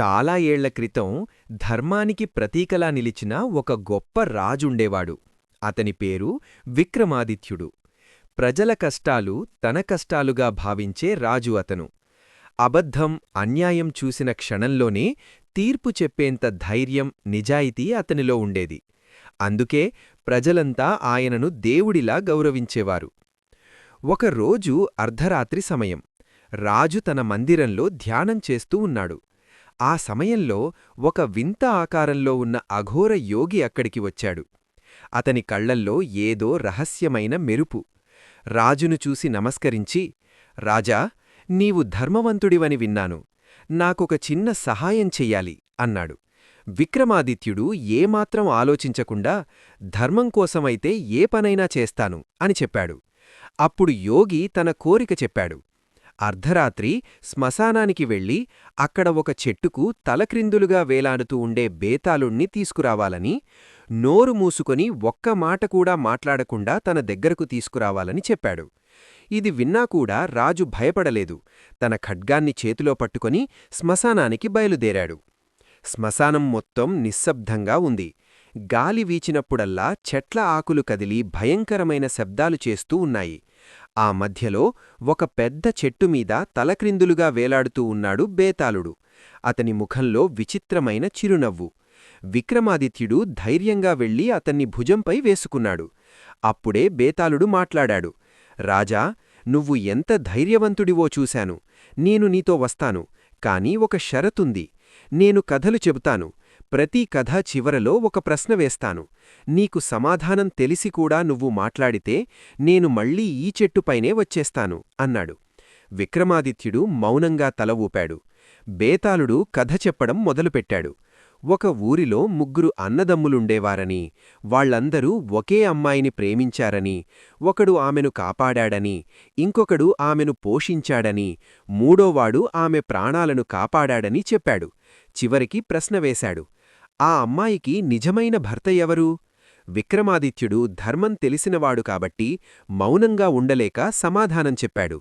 చాలా ఏళ్ళ క్రితం ధర్మానికి ప్రతీకలా నిలిచిన ఒక గొప్ప రాజుండేవాడు. అతని పేరు విక్రమాదిత్యుడు. ప్రజల కష్టాలు తన కష్టాలుగా భావించే రాజు అతను. అబద్ధం అన్యాయం చూసిన క్షణంలోనే తీర్పు చెప్పేంత ధైర్యం నిజాయితీ అతనిలో ఉండేది. అందుకే ప్రజలంతా ఆయనను దేవుడిలా గౌరవించేవారు. ఒకరోజు అర్ధరాత్రి సమయం. రాజు తన మందిరంలో ధ్యానం చేస్తూ ఉన్నాడు. ఆ సమయంలో ఒక వింత ఆకారంలో ఉన్న అఘోర యోగి అక్కడికి వచ్చాడు. అతని కళ్ళల్లో ఏదో రహస్యమైన మెరుపు. రాజును చూసి నమస్కరించి రాజా నీవు ధర్మవంతుడివని విన్నాను. నాకొక చిన్న సహాయం చెయ్యాలి అన్నాడు. విక్రమాదిత్యుడు ఏమాత్రం ఆలోచించకుండా ధర్మం కోసమైతే ఏ పనైనా చేస్తాను అని చెప్పాడు. అప్పుడు యోగి తన కోరిక చెప్పాడు. అర్ధరాత్రి శ్మశానానికి వెళ్ళి అక్కడ ఒక చెట్టుకు తలక్రిందులుగా వేలాడుతూ ఉండే బేతాళుణ్ణి తీసుకురావాలని నోరు మూసుకొని ఒక్క మాట కూడా మాట్లాడకుండా తన దగ్గరకు తీసుకురావాలని చెప్పాడు. ఇది విన్నాకూడా రాజు భయపడలేదు. తన ఖడ్గాన్ని చేతిలో పట్టుకొని శ్మశానానికి బయలుదేరాడు. శ్మశానం మొత్తం నిశ్శబ్దంగా ఉంది. గాలి వీచినప్పుడల్లా చెట్ల ఆకులు కదిలి భయంకరమైన శబ్దాలు చేస్తూ ఉన్నాయి. ఆ మధ్యలో ఒక పెద్ద చెట్టుమీద తలక్రిందులుగా వేలాడుతూ ఉన్నాడు బేతాళుడు. అతని ముఖంలో విచిత్రమైన చిరునవ్వు. విక్రమాదిత్యుడు ధైర్యంగా వెళ్ళి అతన్ని భుజంపై వేసుకున్నాడు. అప్పుడే బేతాళుడు మాట్లాడాడు. రాజా నువ్వు ఎంత ధైర్యవంతుడివో చూశాను. నేను నీతో వస్తాను. కాని ఒక షరతుంది. నేను కథలు చెబుతాను. ప్రతి కథ చివరలో ఒక ప్రశ్న వేస్తాను. నీకు సమాధానం తెలిసి కూడా నువ్వు మాట్లాడితే నేను మళ్ళీ ఈ చెట్టుపైనే వచ్చేస్తాను అన్నాడు. విక్రమాదిత్యుడు మౌనంగా తల ఊపాడు. బేతాళుడు కథ చెప్పడం మొదలుపెట్టాడు. ఒక ఊరిలో ముగ్గురు అన్నదమ్ములుండేవారని వాళ్ళందరూ ఒకే అమ్మాయిని ప్రేమించారని ఒకడు ఆమెను కాపాడాడని ఇంకొకడు ఆమెను పోషించాడని మూడోవాడు ఆమె ప్రాణాలను కాపాడాడని చెప్పాడు. చివరికి ప్రశ్న వేశాడు. ఆ అమ్మాయికి నిజమైన భర్త ఎవరు? విక్రమాదిత్యుడు ధర్మం తెలిసినవాడు కాబట్టి మౌనంగా ఉండలేక సమాధానం చెప్పాడు.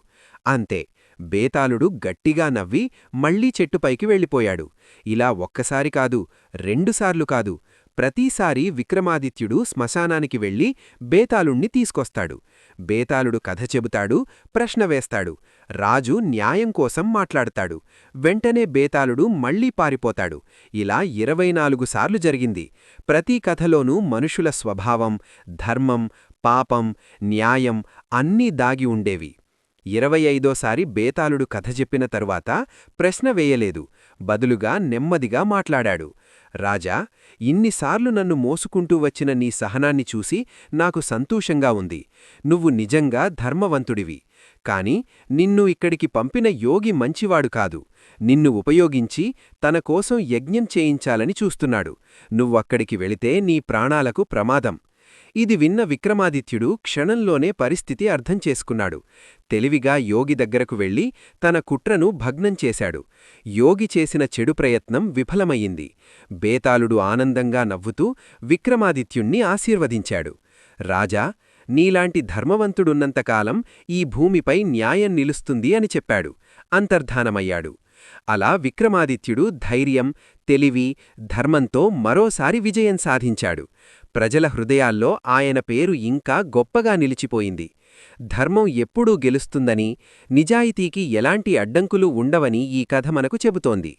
అంతే. బేతాళుడు గట్టిగా నవ్వి మళ్ళీ చెట్టుపైకి వెళ్ళిపోయాడు. ఇలా ఒక్కసారి కాదు రెండుసార్లు కాదు ప్రతిసారి విక్రమాదిత్యుడు శ్మశానానికి వెళ్ళి బేతాళుణ్ణి తీసుకొస్తాడు. బేతాళుడు కథ చెబుతాడు ప్రశ్న వేస్తాడు రాజు న్యాయం కోసం మాట్లాడతాడు. వెంటనే బేతాళుడు మళ్ళీ పారిపోతాడు. ఇలా ఇరవై సార్లు జరిగింది. ప్రతి కథలోనూ మనుషుల స్వభావం ధర్మం పాపం న్యాయం అన్నీ దాగి ఉండేవి. ఇరవై ఐదోసారి బేతాళుడు కథ చెప్పిన తరువాత ప్రశ్న వేయలేదు. బదులుగా నెమ్మదిగా మాట్లాడాడు. రాజా ఇన్నిసార్లు నన్ను మోసుకుంటూ వచ్చిన నీ సహనాన్ని చూసి నాకు సంతోషంగా ఉంది. నువ్వు నిజంగా ధర్మవంతుడివి. కాని నిన్ను ఇక్కడికి పంపిన యోగి మంచివాడు కాదు. నిన్ను ఉపయోగించి తన కోసం యజ్ఞం చేయించాలని చూస్తున్నాడు. నువ్వక్కడికి వెళితే నీ ప్రాణాలకు ప్రమాదం. ఇది విన్న విక్రమాదిత్యుడు క్షణంలోనే పరిస్థితి అర్థం చేసుకున్నాడు. తెలివిగా యోగి దగ్గరకు వెళ్ళి తన కుట్రను భగ్నం చేశాడు. యోగి చేసిన చెడు ప్రయత్నం విఫలమయ్యింది. బేతాళుడు ఆనందంగా నవ్వుతూ విక్రమాదిత్యుణ్ణి ఆశీర్వదించాడు. రాజా నీలాంటి ధర్మవంతుడున్నంతకాలం ఈ భూమిపై న్యాయం నిలుస్తుంది అని చెప్పాడు. అంతర్ధానమయ్యాడు. అలా విక్రమాదిత్యుడు ధైర్యం తెలివి ధర్మంతో మరోసారి విజయం సాధించాడు. ప్రజల హృదయాల్లో ఆయన పేరు ఇంకా గొప్పగా నిలిచిపోయింది. ధర్మం ఎప్పుడూ గెలుస్తుందని నిజాయితీకి ఎలాంటి అడ్డంకులు ఉండవని ఈ కథ మనకు చెబుతోంది.